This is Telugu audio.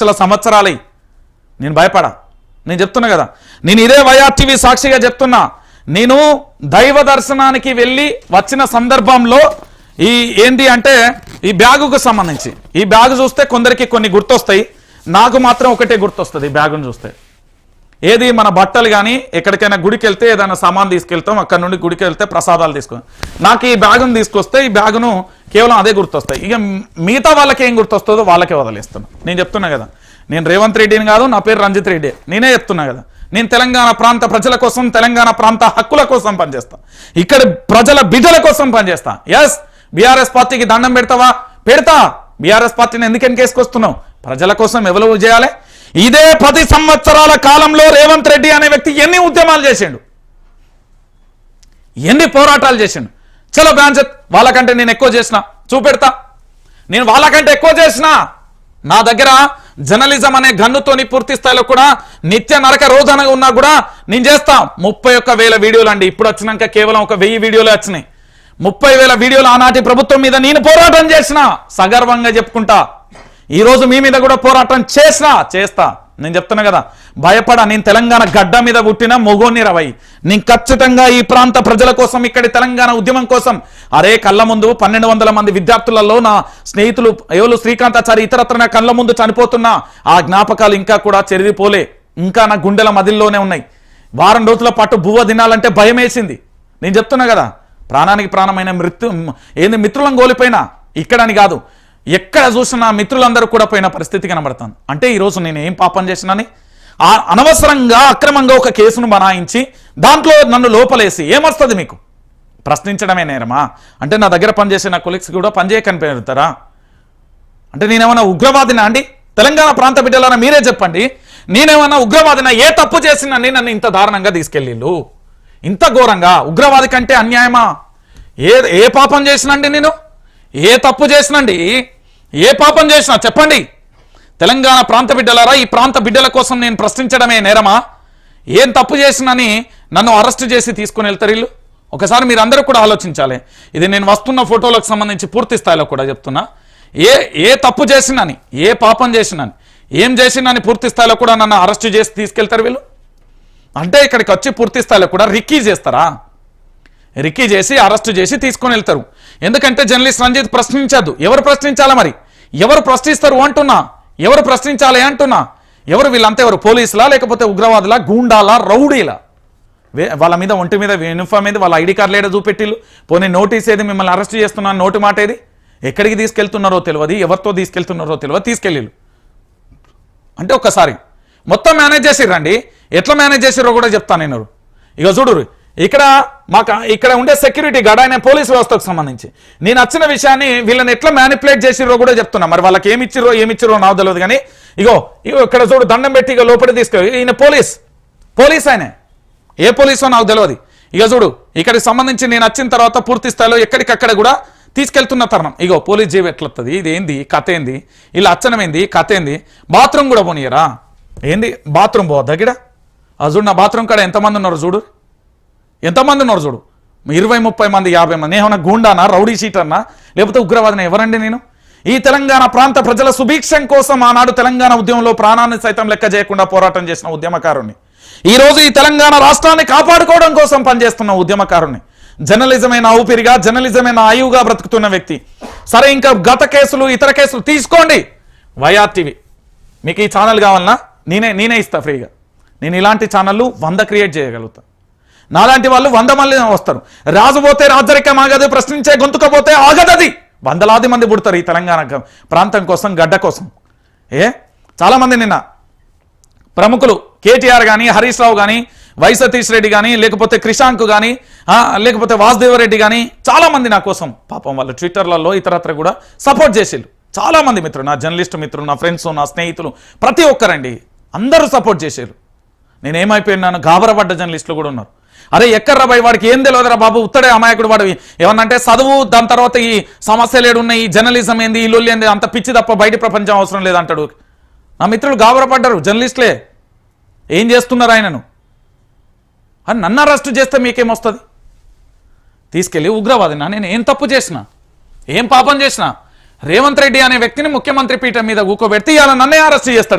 లక్షల సంవత్సరాలై. నేను భయపడా. నేను చెప్తున్నా కదా. నేను ఇదే వైఆర్టీవీ సాక్షిగా చెప్తున్నా. నేను దైవ దర్శనానికి వెళ్ళి వచ్చిన సందర్భంలో ఈ ఏంటి అంటే ఈ బ్యాగుకు సంబంధించి. ఈ బ్యాగు చూస్తే కొందరికి కొన్ని గుర్తొస్తాయి. నాకు మాత్రం ఒకటే గుర్తొస్తుంది ఈ బ్యాగును చూస్తే. ఏది మన బట్టలు కానీ ఎక్కడికైనా గుడికి వెళ్తే ఏదైనా సామాన్ తీసుకెళ్తాం అక్కడ నుండి గుడికి వెళ్తే ప్రసాదాలు తీసుకుని. నాకు ఈ బ్యాగును తీసుకొస్తే ఈ బ్యాగును కేవలం అదే గుర్తొస్తాయి. ఇక మిగతా వాళ్ళకి ఏం గుర్తొస్తుందో వాళ్ళకే వదిలేస్తున్నా. నేను చెప్తున్నా కదా. నేను రేవంత్ రెడ్డిని కాదు నా పేరు రంజిత్ రెడ్డి. నేనే చెప్తున్నా కదా. నేను తెలంగాణ ప్రాంత ప్రజల కోసం తెలంగాణ ప్రాంత హక్కుల కోసం పనిచేస్తా. ఇక్కడ ప్రజల బిడ్డల కోసం పనిచేస్తా. ఎస్ బీఆర్ఎస్ పార్టీకి దండం పెడతావా? పెడతా. బీఆర్ఎస్ పార్టీని ఎందుకు ఎన్కేసుకొస్తున్నావు ప్రజల కోసం ఎవరు చేయాలి? ఇదే పది సంవత్సరాల కాలంలో రేవంత్ రెడ్డి అనే వ్యక్తి ఎన్ని ఉద్యమాలు చేసిండు? ఎన్ని పోరాటాలు చేసిండు? చలో బ్యాన్సెత్ వాళ్ళకంటే నేను ఎక్కువ చేసిన చూపెడతా. నేను వాళ్ళకంటే ఎక్కువ చేసిన. నా దగ్గర జర్నలిజం అనే గన్నుతోని పూర్తి స్థాయిలో కూడా నిత్య నరక రోజన ఉన్నా కూడా నేను చేస్తా. ముప్పై ఒక్క వేల వీడియోలు అండి. ఇప్పుడు వచ్చినాక కేవలం ఒక వెయ్యి వీడియోలు వచ్చినాయి. ముప్పై వేల వీడియోలు ఆనాటి ప్రభుత్వం మీద నేను పోరాటం చేసిన. సగర్వంగా చెప్పుకుంటా. ఈ రోజు మీ మీద కూడా పోరాటం చేసినా చేస్తా. నేను చెప్తున్నా కదా భయపడ నేను తెలంగాణ గడ్డ మీద పుట్టిన మొగోని రవై. నేను ఖచ్చితంగా ఈ ప్రాంత ప్రజల కోసం ఇక్కడి తెలంగాణ ఉద్యమం కోసం అరే కళ్ళ ముందు పన్నెండు వందల మంది విద్యార్థులలో నా స్నేహితులు ఎవరు శ్రీకాంతాచారి ఇతరత్ర నా కళ్ళ ముందు చనిపోతున్నా ఆ జ్ఞాపకాలు ఇంకా కూడా చెరిగిపోలే. ఇంకా నా గుండెల మదిల్లోనే ఉన్నాయి. వారం రోజుల పాటు బువ్వ తినాలంటే భయం వేసింది నేను చెప్తున్నా కదా ప్రాణానికి ప్రాణమైన మృత్యు ఏంది మిత్రులను కోల్పోయినా? ఇక్కడని కాదు. ఎక్కడ చూసినా మిత్రులందరూ కూడా పోయిన పరిస్థితి కనబడుతుంది. అంటే ఈరోజు నేను ఏం పాపం చేసినని? ఆ అనవసరంగా అక్రమంగా ఒక కేసును బనాయించి దాంట్లో నన్ను లోపలేసి ఏమొస్తుంది మీకు? ప్రశ్నించడమే నేరమా? అంటే నా దగ్గర పనిచేసే నా కొలీగ్స్ కూడా పనిచేయకని పెడతారా అంటే నేనేమన్నా ఉగ్రవాదినా అండి? తెలంగాణ ప్రాంత బిడ్డలన మీరే చెప్పండి. నేనేమన్నా ఉగ్రవాదినా? ఏ తప్పు చేసినండి నన్ను ఇంత దారుణంగా తీసుకెళ్ళిళ్ళు ఇంత ఘోరంగా? ఉగ్రవాది కంటే అన్యాయమా? ఏ ఏ పాపం చేసినండి నేను? ఏ తప్పు చేసినండి? ఏ పాపం చేసినా? చెప్పండి. తెలంగాణ ప్రాంత బిడ్డలారా ఈ ప్రాంత బిడ్డల కోసం నేను ప్రశ్నించడమే నేరమా? ఏం తప్పు చేసినని నన్ను అరెస్ట్ చేసి తీసుకుని వెళ్తారు వీళ్ళు? ఒకసారి మీరు అందరూ కూడా ఆలోచించాలి. ఇది నేను వస్తున్న ఫోటోలకు సంబంధించి పూర్తి స్థాయిలో కూడా చెప్తున్నా. ఏ ఏ తప్పు చేసినని ఏ పాపం చేసినని ఏం చేసినని పూర్తి స్థాయిలో కూడా నన్ను అరెస్ట్ చేసి తీసుకెళ్తారు వీళ్ళు? అంటే ఇక్కడికి వచ్చి పూర్తి స్థాయిలో కూడా రిక్కీ చేస్తారా? రిక్కీ చేసి అరెస్ట్ చేసి తీసుకొని వెళ్తారు. ఎందుకంటే జర్నలిస్ట్ రంజిత్ ప్రశ్నించద్దు. ఎవరు ప్రశ్నించాలా మరి? ఎవరు ప్రశ్నిస్తారు అంటున్నా? ఎవరు ప్రశ్నించాలి అంటున్నా? ఎవరు వీళ్ళంతా ఎవరు? పోలీసులా లేకపోతే ఉగ్రవాదులా? గూండాలా? రౌడీలా? వే- వాళ్ళ మీద ఒంటి మీద యూనిఫామ్ మీద వాళ్ళ ఐడి కార్డు లేదా చూపెట్టిళ్ళు పోనీ నోటీస్ ఏది? మిమ్మల్ని అరెస్ట్ చేస్తున్నా నోటు మాట ఏది? ఎక్కడికి తీసుకెళ్తున్నారో తెలియదు ఎవరితో తీసుకెళ్తున్నారో తెలియదు తీసుకెళ్ళిళ్ళు అంటే ఒక్కసారి మొత్తం మేనేజ్ చేసిర్రండి ఎట్లా మేనేజ్ చేసిర్రో కూడా చెప్తాను నేను. ఇక చూడు ఇక్కడ మాకు ఇక్కడ ఉండే సెక్యూరిటీ గార్డ్ ఆయన పోలీస్ వ్యవస్థకు సంబంధించి. నేను వచ్చిన విషయాన్ని వీళ్ళని ఎట్లా మ్యానిపులేట్ చేసిర్రో కూడా చెప్తున్నా. మరి వాళ్ళకి ఏమి ఇచ్చిర్రో ఏమి ఇచ్చిర్రో నాకు తెలియదు కానీ ఇగో ఇగో ఇక్కడ చూడు దండం పెట్టి ఇక లోపలి తీసుకెళ్ళి ఈయన పోలీస్ పోలీస్ ఆయనే. ఏ పోలీసో నాకు తెలియదు ఇక చూడు ఇక్కడికి సంబంధించి నేను వచ్చిన తర్వాత పూర్తి స్థాయిలో ఎక్కడికక్కడ కూడా తీసుకెళ్తున్న తరుణం. ఇగో పోలీస్ జీవి ఎట్లొస్తుంది ఇది ఏంది? కథ ఏంది? ఇలా అచ్చనమైంది కథ ఏంది? బాత్రూమ్ కూడా పోనీయరా? ఏంది? బాత్రూమ్ పోవద్దా గిడ చూడు నా బాత్రూమ్ కాడ ఎంతమంది ఉన్నారు చూడు? ఎంతమంది ఉన్నారు చూడు? ఇరవై ముప్పై మంది యాభై మంది. ఏమన్నా గూండానా రౌడీ షీటర్నా లేకపోతే ఉగ్రవాదన? ఎవరండి నేను? ఈ తెలంగాణ ప్రాంత ప్రజల సుభిక్షం కోసం ఆనాడు తెలంగాణ ఉద్యమంలో ప్రాణాన్ని సైతం లెక్క చేయకుండా పోరాటం చేసిన ఉద్యమకారుణ్ణి. ఈ రోజు ఈ తెలంగాణ రాష్ట్రాన్ని కాపాడుకోవడం కోసం పనిచేస్తున్న ఉద్యమకారుణ్ణి. జర్నలిజమైన ఊపిరిగా జర్నలిజమైన ఆయువుగా బ్రతుకుతున్న వ్యక్తి. సరే ఇంకా గత కేసులు ఇతర కేసులు తీసుకోండి. వైఆర్టీవీ మీకు ఈ ఛానల్ కావాలన్నా నేనే నేనే ఇస్తా ఫ్రీగా. నేను ఇలాంటి ఛానళ్ళు వంద క్రియేట్ చేయగలుగుతా. నాలాంటి వాళ్ళు వంద మళ్ళీ వస్తారు. రాజుపోతే రాజరికం ఆగదు ప్రశ్నించే గొంతుకపోతే ఆగదది. వందలాది మంది పుడతారు ఈ తెలంగాణ ప్రాంతం కోసం గడ్డ కోసం. ఏ? చాలామంది నిన్న ప్రముఖులు కేటీఆర్ కానీ హరీష్ రావు కానీ వై సతీష్ రెడ్డి కానీ లేకపోతే క్రిషాంక్ కానీ లేకపోతే వాసుదేవరెడ్డి కానీ చాలామంది నా కోసం పాపం వాళ్ళు ట్విట్టర్లలో ఇతరత్ర కూడా సపోర్ట్ చేసేళ్ళు. చాలామంది మిత్రులు నా జర్నలిస్ట్ మిత్రులు నా ఫ్రెండ్స్ నా స్నేహితులు ప్రతి ఒక్కరండి అందరూ సపోర్ట్ చేశారు నేను ఏమైపోయినాను గాబరపడ్డ జర్నలిస్టులు కూడా ఉన్నారు. అరే ఎక్కడ్రా బాయ్ వాడికి? ఏం తెలియదురా బాబు? ఉత్తడే అమాయకుడు వాడు. ఏమన్నంటే చదువు దాని తర్వాత ఈ సమస్యలు ఏడున్నాయి ఈ జర్నలిజం ఏంది ఈ లొల్లి ఏంది అంత పిచ్చి తప్ప బయట ప్రపంచం అవసరం లేదంటాడు. నా మిత్రులు గాబరపడ్డారు జర్నలిస్టులే ఏం చేస్తున్నారు ఆయనను? అని నన్ను అరెస్ట్ చేస్తే మీకేమొస్తుంది? తీసుకెళ్ళి ఉగ్రవాదినా? నేను ఏం తప్పు చేసిన? ఏం పాపం చేసిన? రేవంత్ రెడ్డి అనే వ్యక్తిని ముఖ్యమంత్రి పీఠం మీద కూకోబెడితే ఇవాళ నన్నే అరెస్ట్ చేస్తాడు